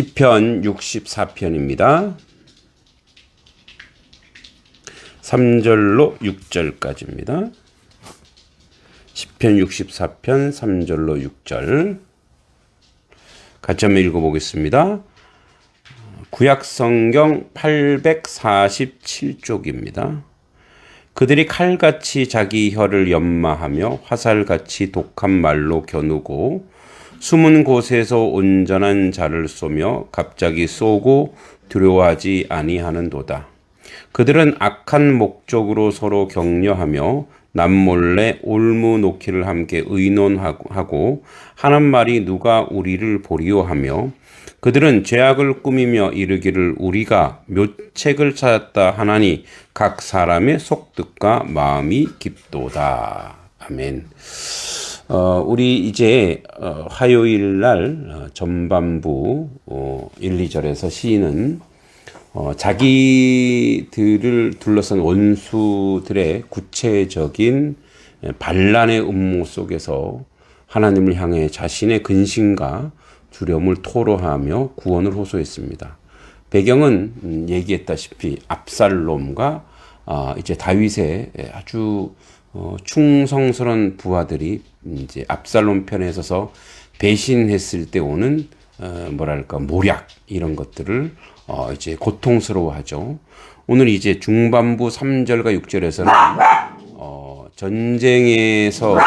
시편 64편입니다. 3절로 6절까지입니다. 시편 64편 3절로 6절 같이 한번 읽어보겠습니다. 구약 성경 847쪽입니다. 그들이 칼같이 자기 혀를 연마하며 화살같이 독한 말로 겨누고 숨은 곳에서 온전한 자를 쏘며 갑자기 쏘고 두려워하지 아니하는도다. 그들은 악한 목적으로 서로 격려하며 남몰래 올무 놓기를 함께 의논하고 하는 말이 누가 우리를 보리오하며 그들은 죄악을 꾸미며 이르기를 우리가 묘책을 찾았다 하나니 각 사람의 속뜻과 마음이 깊도다. 아멘. 어, 우리 이제 어, 화요일 날 어, 전반부 어, 1, 2절에서 시인은 어, 자기들을 둘러싼 원수들의 구체적인 반란의 음모 속에서 하나님을 향해 자신의 근심과 두려움을 토로하며 구원을 호소했습니다. 배경은 음, 얘기했다시피 압살롬과 아, 이제 다윗의 아주 어, 충성스러운 부하들이 이제 압살롬 편에 서서 배신했을 때 오는 어, 뭐랄까 모략 이런 것들을 어, 이제 고통스러워하죠. 오늘 이제 중반부 3절과 6절에서는 어, 전쟁에서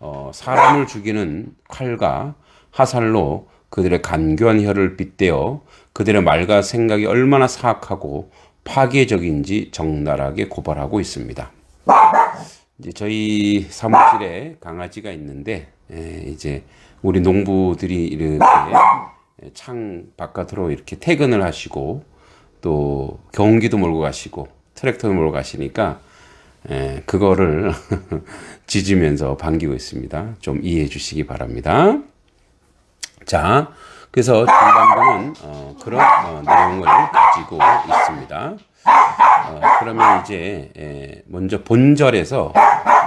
어, 사람을 죽이는 칼과 화살로 그들의 간교한 혀를 빗대어 그들의 말과 생각이 얼마나 사악하고 파괴적인지 적나라하게 고발하고 있습니다. 이제 저희 사무실에 강아지가 있는데 에, 이제 우리 농부들이 이렇게 창 바깥으로 이렇게 퇴근을 하시고 또 경기도 몰고 가시고 트랙터도 몰고 가시니까 에, 그거를 짖으면서 반기고 있습니다. 좀 이해해 주시기 바랍니다. 자, 그래서 중반부는 어, 그런 어, 내용을 가지고 있습니다. 어, 그러면 이제 에, 먼저 본절에서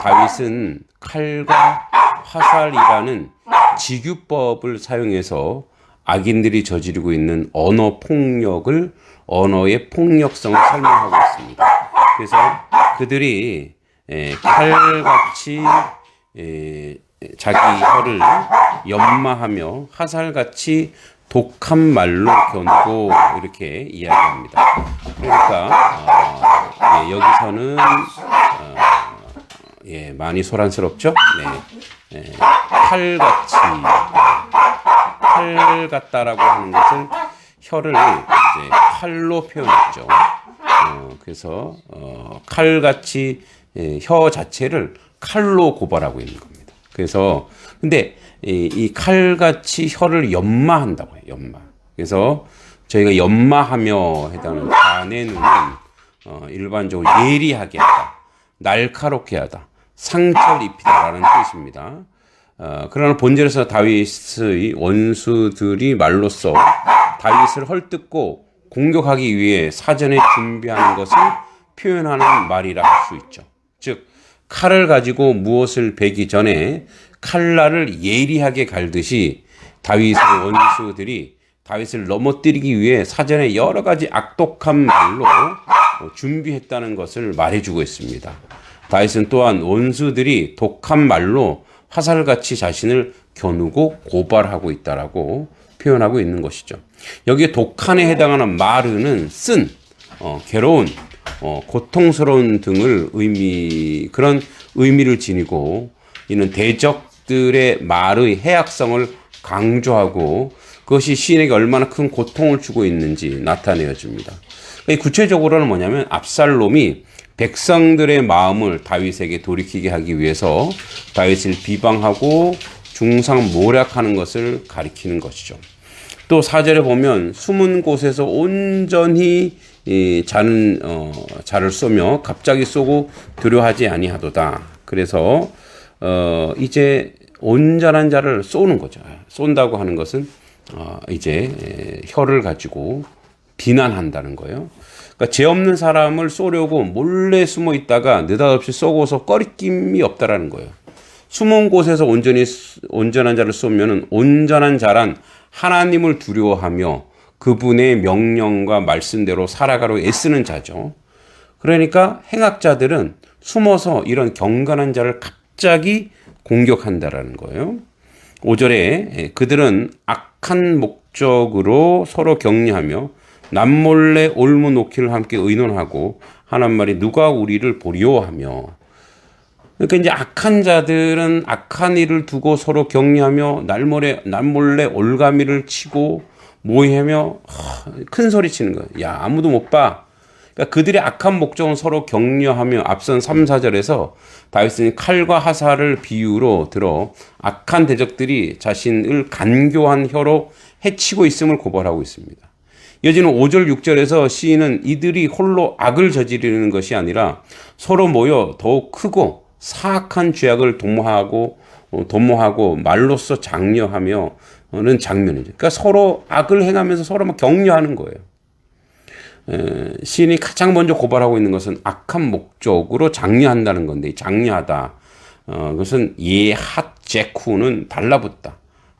다윗은 칼과 화살이라는 지규법을 사용해서 악인들이 저지르고 있는 언어 폭력을 언어의 폭력성을 설명하고 있습니다. 그래서 그들이 에, 칼같이 에, 자기 혀를 연마하며 화살같이 독한 말로 겨누고 이렇게 이야기합니다. 어, 예, 여기서는 어, 예, 많이 소란스럽죠? 네, 예, 칼같이 칼 같다라고 하는 것을 혀를 이제 칼로 표현했죠. 어, 그래서 어, 칼같이 예, 혀 자체를 칼로 고발하고 있는 겁니다. 그래서 근데 이, 이 칼같이 혀를 연마한다고 해요. 연마. 그래서 저희가 연마하며 해당하는 단에는 어, 일반적으로 예리하게 하다, 날카롭게 하다, 상처를 입히다라는 뜻입니다. 어, 그러나 본절에서 다윗의 원수들이 말로써 다윗을 헐뜯고 공격하기 위해 사전에 준비하는 것을 표현하는 말이라 할 수 있죠. 즉 칼을 가지고 무엇을 베기 전에 칼날을 예리하게 갈듯이 다윗의 원수들이 다윗을 넘어뜨리기 위해 사전에 여러 가지 악독한 말로 준비했다는 것을 말해주고 있습니다. 다윗은 또한 원수들이 독한 말로 화살같이 자신을 겨누고 고발하고 있다라고 표현하고 있는 것이죠. 여기에 독한에 해당하는 마르는 쓴, 어, 괴로운, 어, 고통스러운 등을 의미 그런 의미를 지니고 이는 대적들의 말의 해악성을 강조하고 그것이 시인에게 얼마나 큰 고통을 주고 있는지 나타내어 줍니다. 구체적으로는 뭐냐면 압살롬이 백성들의 마음을 다윗에게 돌이키게 하기 위해서 다윗을 비방하고 중상 모략하는 것을 가리키는 것이죠. 또 사절에 보면 숨은 곳에서 온전히 이 자는 어, 자를 쏘며 갑자기 쏘고 두려워하지 아니하도다. 그래서 어, 이제 온전한 자를 쏘는 거죠. 쏜다고 하는 것은 어, 이제 혀를 가지고 비난한다는 거예요. 그러니까 죄 없는 사람을 쏘려고 몰래 숨어 있다가 느닷없이 쏘고서 꺼리낌이 없다라는 거예요. 숨은 곳에서 온전히 온전한 자를 쏘면은 온전한 자란 하나님을 두려워하며 그분의 명령과 말씀대로 살아가려 애쓰는 자죠. 그러니까 행악자들은 숨어서 이런 경건한 자를 갑자기 공격한다라는 거예요. 5절에 그들은 악 한 목적으로 서로 격려하며 남몰래 올무 놓기를 함께 의논하고 하는 말이 누가 우리를 보리오 하며 그러니까 이제 악한 자들은 악한 일을 두고 서로 격려하며 날몰래 날몰래 올가미를 치고 모의하며 큰 소리 치는 거예요. 야 아무도 못 봐. 그러니까 그들의 악한 목적은 서로 격려하며 앞선 3, 4절에서 다윗은 칼과 하사를 비유로 들어 악한 대적들이 자신을 간교한 혀로 해치고 있음을 고발하고 있습니다. 이어지는 5절, 6절에서 시인은 이들이 홀로 악을 저지르는 것이 아니라 서로 모여 더욱 크고 사악한 죄악을 도모하고 어, 도모하고 말로써 장려하며는 장면이죠. 그러니까 서로 악을 행하면서 서로 막 격려하는 거예요. 에, 시인이 가장 먼저 고발하고 있는 것은 악한 목적으로 장려한다는 건데 장려하다. 어, 그것은 예핫 제쿠는 달라붙다,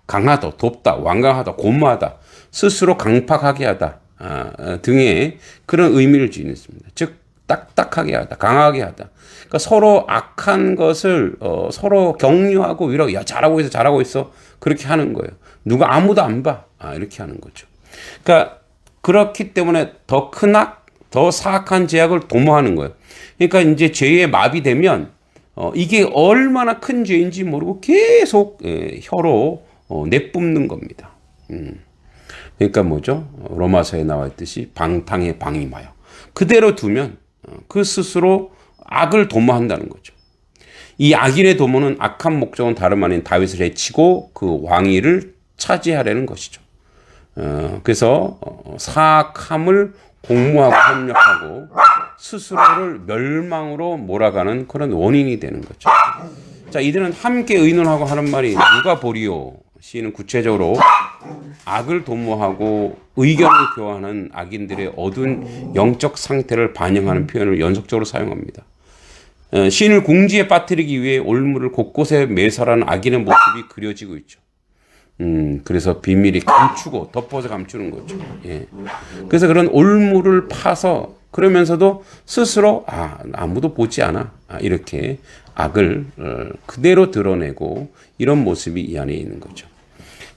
강하다, 돕다, 완강하다, 고무하다, 스스로 강팍하게 하다 아, 어, 등의 그런 의미를 지니고 있습니다. 즉 딱딱하게 하다, 강하게 하다. 그러니까 서로 악한 것을 어, 서로 격려하고 위로 야 잘하고 있어, 잘하고 있어 그렇게 하는 거예요. 누가 아무도 안 봐, 아, 이렇게 하는 거죠. 그러니까 그렇기 때문에 더 큰 악, 더 사악한 죄악을 도모하는 거예요. 그러니까 이제 죄에 마비되면 어, 이게 얼마나 큰 죄인지 모르고 계속 예, 혀로 어, 내뿜는 겁니다. 음. 그러니까 뭐죠? 로마서에 나와 있듯이 방탕의 방임하여 그대로 두면 어, 그 스스로 악을 도모한다는 거죠. 이 악인의 도모는 악한 목적은 다름 아닌 다윗을 해치고 그 왕위를 차지하려는 것이죠. 어, 그래서 어, 사악함을 공모하고 협력하고 스스로를 멸망으로 몰아가는 그런 원인이 되는 거죠. 자, 이들은 함께 의논하고 하는 말이 누가 보리오? 시인은 구체적으로 악을 도모하고 의견을 교환하는 악인들의 어두운 영적 상태를 반영하는 표현을 연속적으로 사용합니다. 어, 시인을 궁지에 빠뜨리기 위해 올무를 곳곳에 매설하는 악인의 모습이 그려지고 있죠. 음, 그래서 비밀이 감추고 덮어서 감추는 거죠. 예. 그래서 그런 올무를 파서 그러면서도 스스로 아 아무도 보지 않아 아, 이렇게 악을 어, 그대로 드러내고 이런 모습이 이 안에 있는 거죠.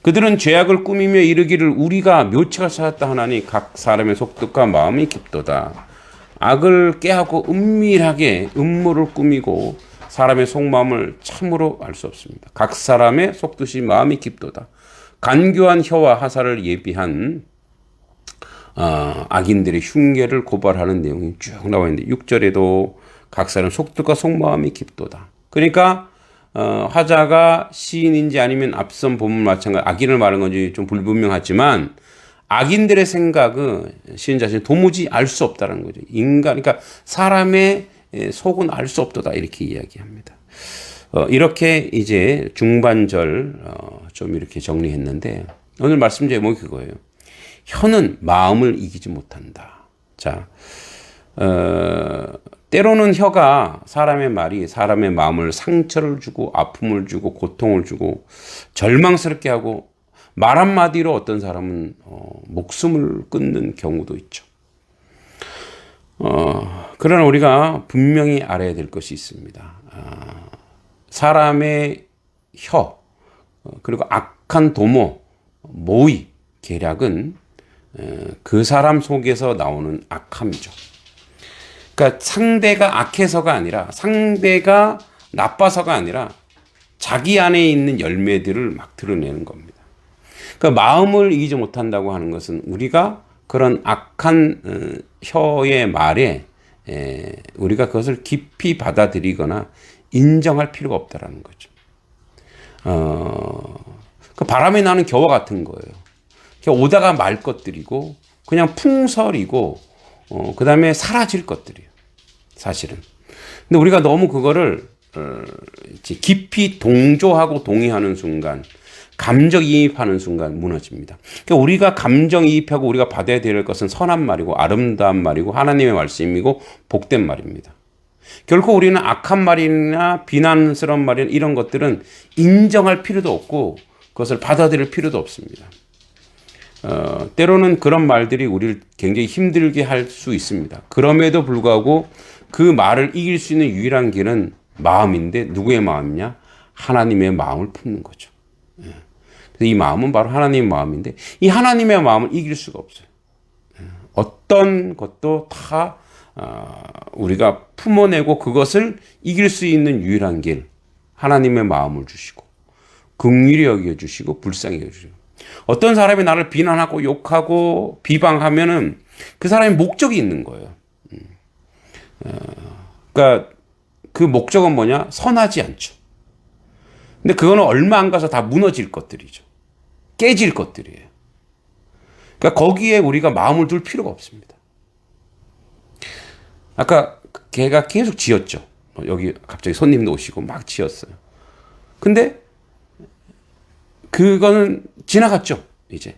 그들은 죄악을 꾸미며 이르기를 우리가 묘책을 찾았다 하나니 각 사람의 속뜻과 마음이 깊도다. 악을 깨하고 은밀하게 음모를 꾸미고 사람의 속마음을 참으로 알 수 없습니다. 각 사람의 속뜻이 마음이 깊도다. 간교한 혀와 하사를 예비한 어, 악인들의 흉계를 고발하는 내용이 쭉 나와 있는데 6절에도 각 사람 속뜻과 속마음이 깊도다. 그러니까 어, 화자가 시인인지 아니면 앞선 본문 마찬가지 악인을 말한 건지 좀 불분명하지만 악인들의 생각은 시인 자신 도무지 알 수 없다는 거죠. 인간, 그러니까 사람의 속은 알 수 없도다 이렇게 이야기합니다. 어, 이렇게 이제 중반절 어, 좀 이렇게 정리했는데 오늘 말씀 제목이 그거예요. 혀는 마음을 이기지 못한다. 자, 어, 때로는 혀가 사람의 말이 사람의 마음을 상처를 주고 아픔을 주고 고통을 주고 절망스럽게 하고 말 한마디로 어떤 사람은 어, 목숨을 끊는 경우도 있죠. 어, 그러나 우리가 분명히 알아야 될 것이 있습니다. 아, 사람의 혀, 어, 그리고 악한 도모, 모의, 계략은 그 사람 속에서 나오는 악함이죠. 그러니까 상대가 악해서가 아니라 상대가 나빠서가 아니라 자기 안에 있는 열매들을 막 드러내는 겁니다. 그러니까 마음을 이기지 못한다고 하는 것은 우리가 그런 악한 어, 혀의 말에 우리가 그것을 깊이 받아들이거나 인정할 필요가 없다라는 거죠. 어, 그 바람이 나는 겨와 같은 거예요. 오다가 말 것들이고 그냥 풍설이고 어, 그 다음에 사라질 것들이에요. 사실은. 근데 우리가 너무 그거를 어, 깊이 동조하고 동의하는 순간, 감정이입하는 순간 무너집니다. 그러니까 우리가 감정이입하고 우리가 받아야 될 것은 선한 말이고 아름다운 말이고 하나님의 말씀이고 복된 말입니다. 결코 우리는 악한 말이나 비난스러운 말이나 이런 것들은 인정할 필요도 없고 그것을 받아들일 필요도 없습니다. 어, 때로는 그런 말들이 우리를 굉장히 힘들게 할 수 있습니다. 그럼에도 불구하고 그 말을 이길 수 있는 유일한 길은 마음인데 누구의 마음이냐? 하나님의 마음을 품는 거죠. 이 마음은 바로 하나님의 마음인데 이 하나님의 마음을 이길 수가 없어요. 예. 어떤 것도 다 아, 우리가 품어내고 그것을 이길 수 있는 유일한 길 하나님의 마음을 주시고 긍휼히 여겨 주시고 불쌍히 여겨 주시고 어떤 사람이 나를 비난하고 욕하고 비방하면은 그 사람이 목적이 있는 거예요. 음. 어, 그러니까 그 목적은 뭐냐? 선하지 않죠. 근데 그거는 얼마 안 가서 다 무너질 것들이죠. 깨질 것들이에요. 그러니까 거기에 우리가 마음을 둘 필요가 없습니다. 아까 걔가 계속 지었죠. 어, 여기 갑자기 손님도 오시고 막 지었어요. 근데 그거는 지나갔죠. 이제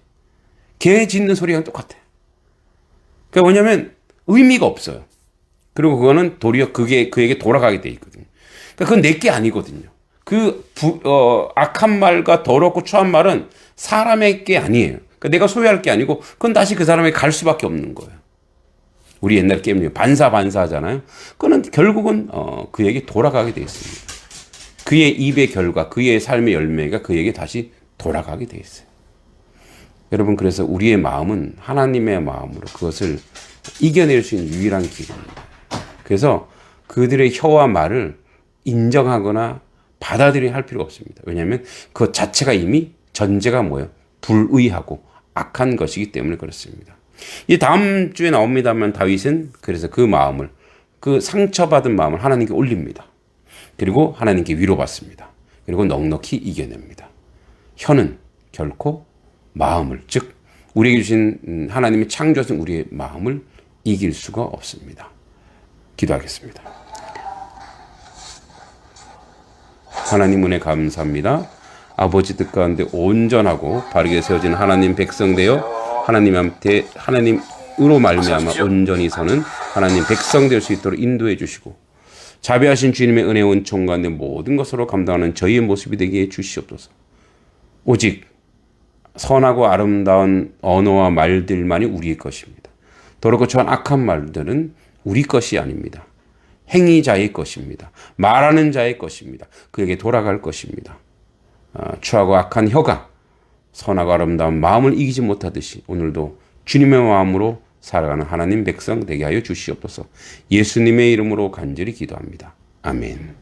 개 짖는 소리랑 똑같아. 그러니까 뭐냐면 의미가 없어요. 그리고 그거는 도리어 그게 그에게 돌아가게 돼 있거든요. 그러니까 그건 내게 아니거든요. 그 부, 어, 악한 말과 더럽고 추한 말은 사람의 게 아니에요. 그러니까 내가 소유할 게 아니고 그건 다시 그 사람에게 갈 수밖에 없는 거예요. 우리 옛날 게임 중에 반사 반사 하잖아요. 그거는 결국은 어, 그에게 돌아가게 돼 있습니다. 그의 입의 결과, 그의 삶의 열매가 그에게 다시 돌아가게 돼 있어요. 여러분 그래서 우리의 마음은 하나님의 마음으로 그것을 이겨낼 수 있는 유일한 길입니다. 그래서 그들의 혀와 말을 인정하거나 받아들여야 할 필요가 없습니다. 왜냐하면 그 자체가 이미 전제가 뭐예요? 불의하고 악한 것이기 때문에 그렇습니다. 이 다음 주에 나옵니다만 다윗은 그래서 그 마음을 그 상처받은 마음을 하나님께 올립니다. 그리고 하나님께 위로받습니다. 그리고 넉넉히 이겨냅니다. 혀는 결코 마음을 즉 우리에게 주신 하나님이 창조하신 우리의 마음을 이길 수가 없습니다. 기도하겠습니다. 하나님 은혜 감사합니다. 아버지 뜻 가운데 온전하고 바르게 세워진 하나님 백성 되어 하나님한테 하나님으로 말미암아 온전히 서는 하나님 백성 될 수 있도록 인도해 주시고 자비하신 주님의 은혜 원총 가운데 모든 것으로 감당하는 저희의 모습이 되게 해 주시옵소서. 오직 선하고 아름다운 언어와 말들만이 우리의 것입니다. 더럽고 저한 악한 말들은 우리 것이 아닙니다. 행위자의 것입니다. 말하는 자의 것입니다. 그에게 돌아갈 것입니다. 아, 추하고 악한 혀가 선하고 아름다운 마음을 이기지 못하듯이 오늘도 주님의 마음으로 살아가는 하나님 백성 되게 하여 주시옵소서. 예수님의 이름으로 간절히 기도합니다. 아멘.